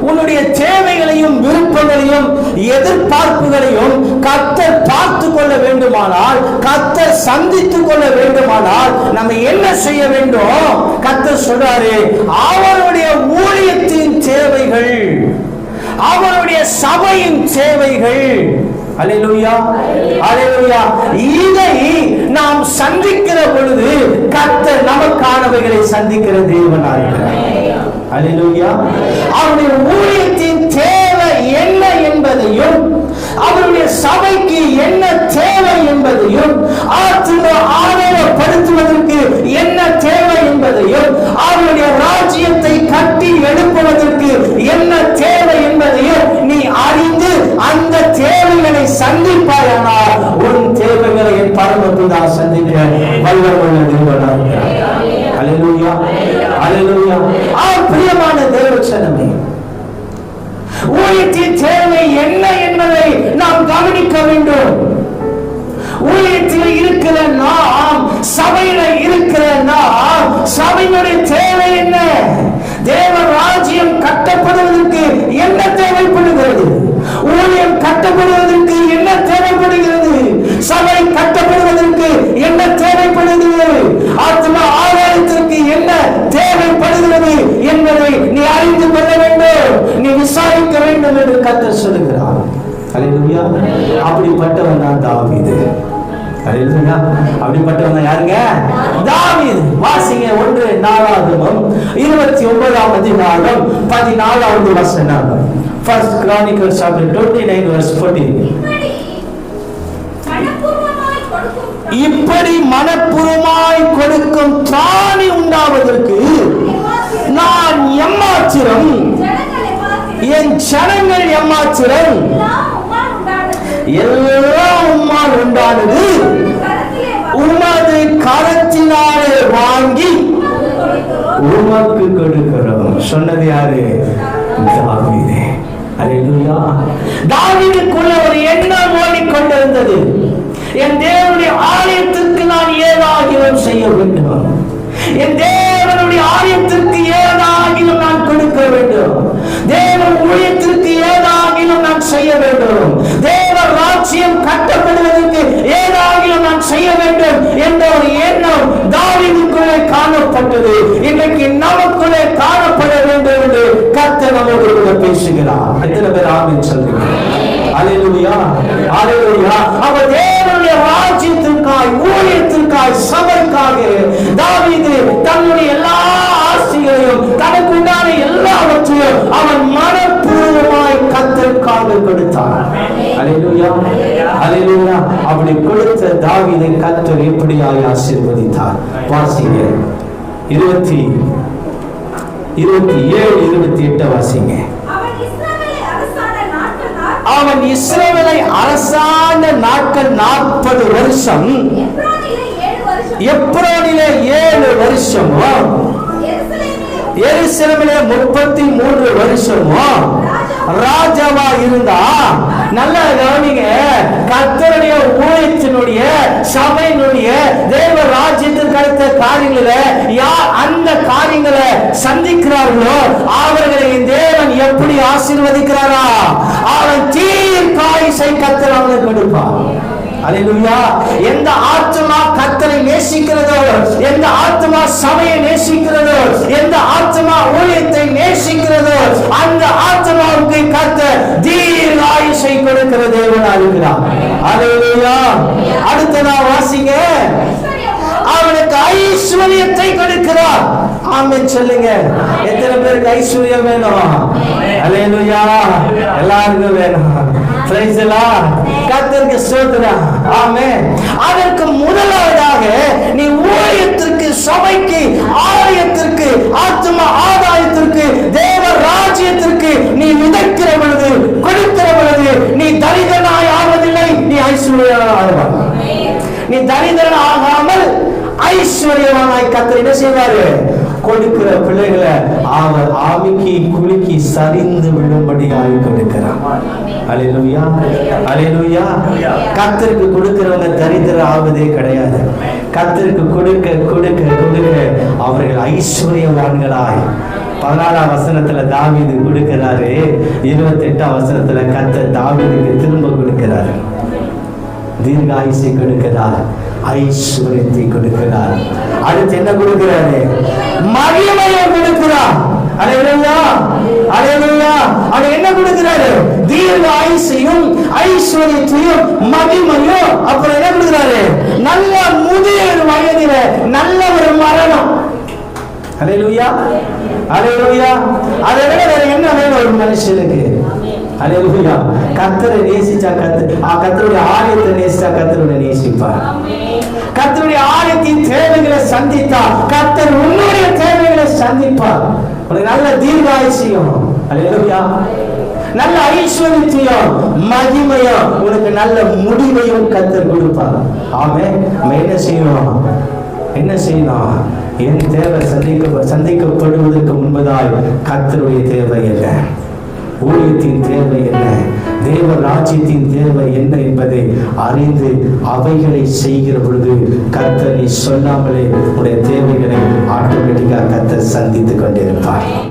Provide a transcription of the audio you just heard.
உன்னுடைய தேவைகளையும் விருப்பங்களையும் எதிர்பார்ப்புகளையும் கத்தர் பார்த்து கொள்ள வேண்டுமானால் கத்தர் சந்தித்துக் கொள்ள வேண்டுமானால் நம்ம என்ன செய்ய வேண்டும்? கத்தர் சொல்றாரு அவருடைய ஊழியத்தின் தேவைகள் அவருடைய சபையின் தேவைகள். அல்லேலூயா அல்லேலூயா இதை நாம் சந்திக்கிற பொழுது கத்தர் நமக்கானவைகளை சந்திக்கிற தேவனாக இருக்கிறார் அவருடைய ஊழியத்தின் தேவை என்ன என்பதையும் அவருடைய சபைக்கு என்ன தேவை என்பதையும் ஆத்ம ஆதாரப்படுத்துவதற்கு என்ன தேவை என்பதையும் அவருடைய ராஜ்யத்தை கட்டி எழுப்புவதற்கு என்ன தேவை என்பதையும் நீ அறிந்து அந்த தேவைகளை சந்திப்பாயானால் உன் தேவைகளை என் பரமபிதா சந்திக்க வல்லவர்கள் பிரியமான தேவச்சனமே ஊழியத்தின் தேவை என்ன என்பதை நாம் கவனிக்க வேண்டும். ஊழியத்தில் இருக்கிற நாம் சபையில இருக்கிற நாம் சபையினுடைய தேவை என்ன தேவ ராஜ்யம் கட்டப்படுவதற்கு என்ன தேவைப்படுகிறது ஊழியம் கட்டப்படுவதற்கு என்ன தேவைப்படுகிறது சபை கட்டப்படுவதற்கு என்ன தேவைப்படுகிறது ஆத்மா ஆதாயத்திற்கு என்ன தேவைப்படுகிறது என்பதை நீ அறிந்து கொள்ள வேண்டும் நீ விசாரிக்க வேண்டும் என்று கத்தர் சொல்லுகிறார். அல்லேலூயா அப்படிப்பட்டவன் தான் தாவீது. அல்லேலூயா அப்படிப்பட்டவன் தான் யாருங்க? தாவீது. வாசிங்க ஒன்று நாலாவது இருபத்தி ஒன்பதாம் அதிகாரம் பதினாலாவது வசனம். First Chronicle chapter twenty nine verse forty இப்படி மனப்பூர்வமாய் கொடுக்கும் கொடுக்கும் திராணி உண்டாவதற்கு நான் எம்மாத்திரம் என் சனங்கள் எம்மாத்திரம் எல்லாம் உம்மால் உண்டானது. உமது கரத்தினாலே வாங்கி உமக்கு கொடுக்கிறோம். சொன்னது யாரு? தாவிதே. அல்லேலூயா. தாவிதுக்குள்ள ஒரு எண்ணம் ஓடிக்கொண்டிருந்தது. என் தேவனுடைய ஆலயத்திற்கு நான் ஏதாகிலும் செய்ய வேண்டும். என் தேவனுடைய ஆலயத்திற்கு ஏதாகிலும் நான் கொடுக்க வேண்டும். தேவ ஊழியத்திற்கு ஏதாகிலும் நான் செய்ய வேண்டும். தேவ ராஜ்யம் கட்டப்படுவதற்கு ஏதாகிலும் நான் செய்ய வேண்டும் என்ற ஒரு எண்ணம் தாவிதுக்குள்ளே காணப்பட்டது. இன்றைக்கு நமக்குள்ளே காணப்பட வேண்டும் என்று கத்த நமக்கு கூட பேசுகிறார். எத்தனை பேர் ஆமின் சொல்லுங்கள். அல்லேலூயா அல்லேலூயா அவர் தேவனுடைய ராஜ்யத்திற்காய் ஊழியத்திற்காய் சபைக்காக அவன் மனப்பூர்வமாய் கத்தருக்காக கொடுத்தான் அப்படி கொடுத்த தாவீதை கத்தர் எப்படியாய் ஆசீர்வதித்தார்? வாசிங்க. இருபத்தி இருபத்தி ஏழு இருபத்தி எட்டு வாசிங்க. அவன் இஸ்ரவேலை அரசாண்ட நாட்கள் நாற்பது. அவன் இஸ்ரவேலை அரசாண்ட நாட்கள் நாற்பது வருஷம். எப்ரோனிலே ஏழு வருஷம். எருசலேமிலே முப்பத்தி மூன்று மனுஷனும் ராஜாவா இருந்தா நல்லா கவனிங்க கத்தருடைய ஊழியத்தினுடைய சபையினுடைய தேவ ராஜ்யத்திற்கு அடுத்த காரியங்கள யார் அந்த காரியங்களை சந்திக்கிறார்களோ அவர்களை தேவன் எப்படி ஆசீர்வதிக்கிறாரா? அவன் தீர் தீர்க்காயுசை கத்தர் அவனுக்கு எடுப்பான் அல்லேலூயா எந்த ஆற்றலா கத்தரை நேசிக்கிறதோ? எந்த ஆத்மா சபையை நேசிக்கிறதோ? எந்த ஆத்மா ஊழியத்தை நேசிக்கிறதோ? அந்த ஆத்மாவுக்கு கத்த தீர்க்க ஆயுஷை கொடுக்கிற தேவனா இருக்கிறார் அடுத்த அடுத்ததா வாசிங்க. அவனுக்கு ஐஸ்வர்யத்தை கொடுக்கிறார். ஆமென் சொல்லுங்க. எத்தனை பேருக்கு ஐஸ்வர்யம் வேணும்? அல்லேலூயா எல்லாருக்கும் வேணும். பிரைஸ் எல்லாம் கர்த்தருக்கு ஸ்தோத்திரம் ஆமே அதற்கு முதலாவதாக நீ ஊழியத்திற்கு சபைக்கு ஆலயத்திற்கு ஆத்ம ஆதாயத்திற்கு தேவ ராஜ்யத்திற்கு நீ விதைக்கிற பொழுது கொடுக்கிற பொழுது நீ தரிதனாய் ஆவதில்லை. நீ ஐஸ்வர்யனாய் நீ தரித்திரன் ஆகாமல் ஐஸ்வர்யவானாய். கத்தர் என்ன செய்வாரு? கொடுக்கிற பிள்ளைகளை அவர் ஆவிக்கு குலுக்கி சரிந்து விழும்படியாக கொடுக்கிறான் அலையலுயா அலையலுயா கத்தருக்கு கொடுக்கிறவங்க தரித்திர ஆவதே கிடையாது. கத்தருக்கு கொடுக்க கொடுக்க கொடுக்க அவர்கள் ஐஸ்வர்யவான்களாய். பதினாறாம் வசனத்துல தாவிது கொடுக்கிறாரு. இருபத்தி எட்டாம் வசனத்துல கத்த தாவிதுக்கு திரும்ப கொடுக்கிறாரு. தீர்காயுசை கொடுக்கிறார். ஐஸ்வர்யத்தை கொடுக்கிறார். அடுத்து என்ன கொடுக்கிறாரு? மகிமையை கொடுக்கிறார். அலையா அலையா அது என்ன கொடுக்கிறாரு? தீர்க்க ஐஸ்வர்யத்தையும் மகிமையும் அப்புறம் என்ன கொடுக்குறாரு? நல்ல முதிர் வயதில நல்ல ஒரு மரணம். அலையா அலையா அதை விட வேற என்ன வேணும் ஒரு மனுஷனுக்கு? அலையா கத்தரை நேசிச்சா கத்து ஆ, கத்தருடைய ஆலயத்தை நேசிச்சா கத்தருடைய நேசிப்பார். கத்தருடைய ஆலயத்தின் தேவைகளை சந்தித்தா கத்தர் உன்னுடைய தேவைகளை சந்திப்பார். உனக்கு நல்ல தீர்காயசியம் அலையா நல்ல ஐஸ்வர்யத்தையும் மகிமையும் உனக்கு நல்ல முடிவையும் கத்தர் கொடுப்பார். ஆமே நம்ம என்ன செய்யணும்? என்ன செய்யணும்? என் தேவை சந்திக்க சந்திக்கப்படுவதற்கு முன்பதாய் கத்தருடைய தேவை என்ன? ஊழியத்தின் தேவை என்ன? தேவ ராஜ்யத்தின் தேவை என்ன என்பதை அறிந்து அவைகளை செய்கிற பொழுது கத்தனை சொல்லாமலே உடைய தேவைகளை ஆட்டோமேட்டிக்காக கத்தர் சந்தித்துக் கொண்டிருப்பார்.